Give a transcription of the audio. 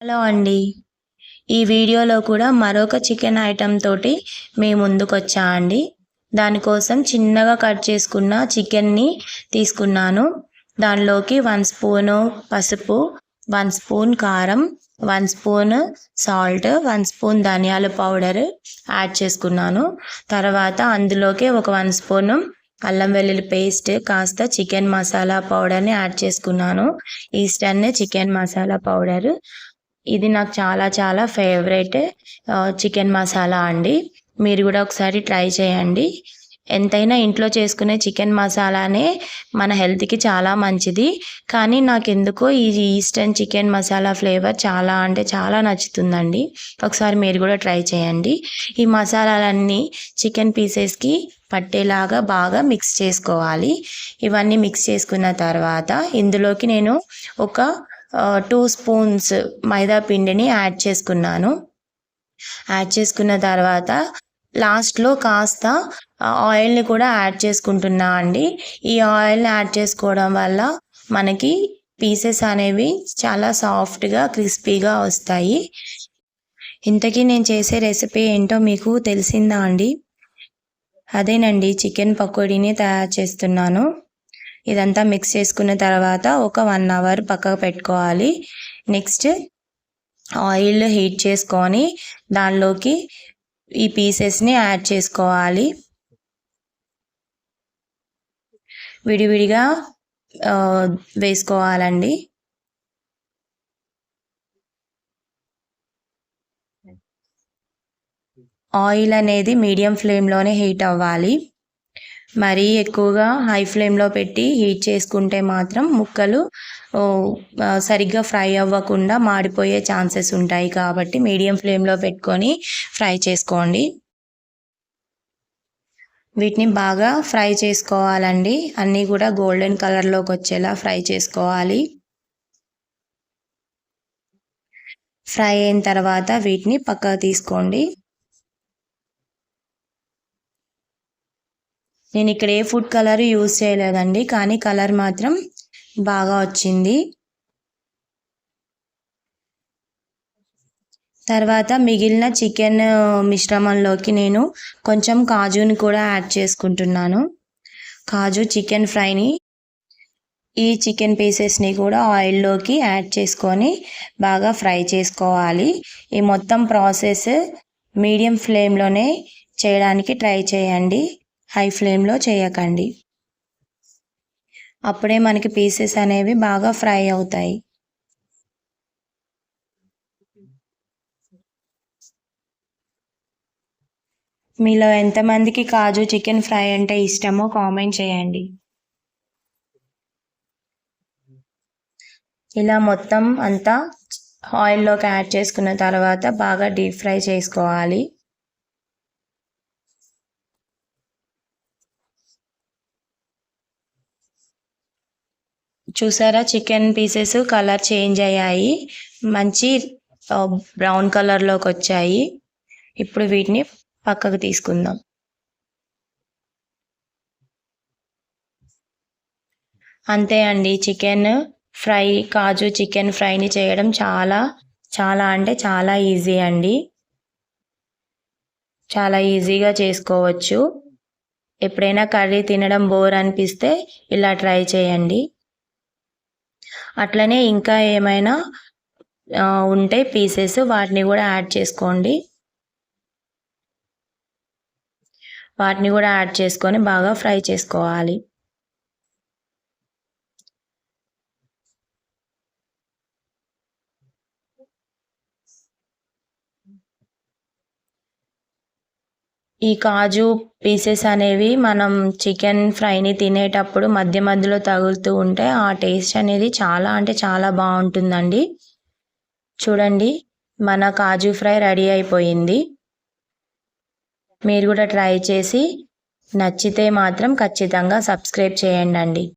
Hello అండి. ఈ వీడియోలో కూడా మరొక చికెన్ ఐటెం తోటి మీ ముందుకు వచ్చా అండి దానికోసం చిన్నగా కట్ చేసుకున్న చికెన్ని తీసుకున్నాను. దానిలోకి వన్ స్పూను పసుపు వన్ స్పూన్ కారం one spoon salt one spoon ధనియాల పౌడర్ యాడ్ చేసుకున్నాను. తర్వాత అందులోకి ఒక వన్ స్పూన్ అల్లం వెల్లుల్లి పేస్ట్ కాస్త చికెన్ మసాలా పౌడర్ని యాడ్ చేసుకున్నాను. ఈస్టర్న్ చికెన్ మసాలా పౌడర్ ఇది నాకు చాలా చాలా ఫేవరెట్ చికెన్ మసాలా అండి. మీరు కూడా ఒకసారి ట్రై చేయండి. ఎంతైనా ఇంట్లో చేసుకునే చికెన్ మసాలానే మన హెల్త్కి చాలా మంచిది. కానీ నాకు ఎందుకో ఈ ఈస్టర్న్ చికెన్ మసాలా ఫ్లేవర్ చాలా అంటే చాలా నచ్చుతుందండి. ఒకసారి మీరు కూడా ట్రై చేయండి. ఈ మసాలాలన్నీ చికెన్ పీసెస్కి పట్టేలాగా బాగా మిక్స్ చేసుకోవాలి. ఇవన్నీ మిక్స్ చేసుకున్న తర్వాత ఇందులోకి నేను ఒక టూ స్పూన్స్ మైదా పిండిని యాడ్ చేసుకున్నాను. యాడ్ చేసుకున్న తర్వాత లాస్ట్లో కాస్త ఆయిల్ని కూడా యాడ్ చేసుకుంటున్నా అండి. ఈ ఆయిల్ని యాడ్ చేసుకోవడం వల్ల మనకి పీసెస్ అనేవి చాలా సాఫ్ట్గా క్రిస్పీగా వస్తాయి. ఇంతకీ నేను చేసే రెసిపీ ఏంటో మీకు తెలిసిందా అండి? అదేనండి చికెన్ పకోడీని తయారు చేస్తున్నాను. ఇదంతా మిక్స్ చేసుకున్న తర్వాత ఒక వన్ అవర్ పక్కకు పెట్టుకోవాలి. నెక్స్ట్ ఆయిల్ హీట్ చేసుకొని దానిలోకి ఈ పీసెస్ని యాడ్ చేసుకోవాలి. విడివిడిగా వేసుకోవాలండి. ఆయిల్ అనేది మీడియం ఫ్లేమ్లోనే హీట్ అవ్వాలి. మరీ ఎక్కువగా హై ఫ్లేమ్లో పెట్టి హీట్ చేసుకుంటే మాత్రం ముక్కలు సరిగ్గా ఫ్రై అవ్వకుండా మాడిపోయే ఛాన్సెస్ ఉంటాయి. కాబట్టి మీడియం ఫ్లేమ్లో పెట్టుకొని ఫ్రై చేసుకోండి. వీటిని బాగా ఫ్రై చేసుకోవాలండి. అన్నీ కూడా గోల్డెన్ కలర్లోకి వచ్చేలా ఫ్రై చేసుకోవాలి. ఫ్రై అయిన తర్వాత వీటిని పక్కకు తీసుకోండి. నేను ఇక్కడ ఏ ఫుడ్ కలర్ యూజ్ చేయలేదండి కానీ కలర్ మాత్రం బాగా వచ్చింది. తర్వాత మిగిలిన చికెన్ మిశ్రమంలోకి నేను కొంచెం కాజుని కూడా యాడ్ చేసుకుంటున్నాను. కాజు చికెన్ ఫ్రైని ఈ చికెన్ పీసెస్ని కూడా ఆయిల్లోకి యాడ్ చేసుకొని బాగా ఫ్రై చేసుకోవాలి. ఈ మొత్తం ప్రాసెస్ మీడియం ఫ్లేమ్లోనే చేయడానికి ట్రై చేయండి. హై ఫ్లేమ్లో చేయకండి. అప్పుడే మనకి పీసెస్ అనేవి బాగా ఫ్రై అవుతాయి. మీలో ఎంతమందికి కాజు చికెన్ ఫ్రై అంటే ఇష్టమో కామెంట్ చేయండి. ఇలా మొత్తం అంతా ఆయిల్లోకి యాడ్ చేసుకున్న తర్వాత బాగా డీప్ ఫ్రై చేసుకోవాలి. చూసారా? చికెన్ పీసెస్ కలర్ చేంజ్ అయ్యాయి. మంచి బ్రౌన్ కలర్లోకి వచ్చాయి. ఇప్పుడు వీటిని పక్కకు తీసుకుందాం. అంతే అండి. చికెన్ ఫ్రై కాజు చికెన్ ఫ్రైని చేయడం చాలా చాలా అంటే చాలా ఈజీ అండి. చాలా ఈజీగా చేసుకోవచ్చు. ఎప్పుడైనా కర్రీ తినడం బోర్ అనిపిస్తే ఇలా ట్రై చేయండి. అట్లనే ఇంకా ఏమైనా ఉంటే పీసెస్ వాటిని కూడా యాడ్ చేసుకోండి. వాటిని కూడా యాడ్ చేసుకొని బాగా ఫ్రై చేసుకోవాలి. ఈ కాజు పీసెస్ అనేవి మనం చికెన్ ఫ్రైని తినేటప్పుడు మధ్య మధ్యలో తగులుతూ ఉంటే ఆ టేస్ట్ అనేది చాలా అంటే చాలా బాగుంటుందండి. చూడండి మన కాజు ఫ్రై రెడీ అయిపోయింది. మీరు కూడా ట్రై చేసి నచ్చితే మాత్రం ఖచ్చితంగా సబ్స్క్రైబ్ చేయండి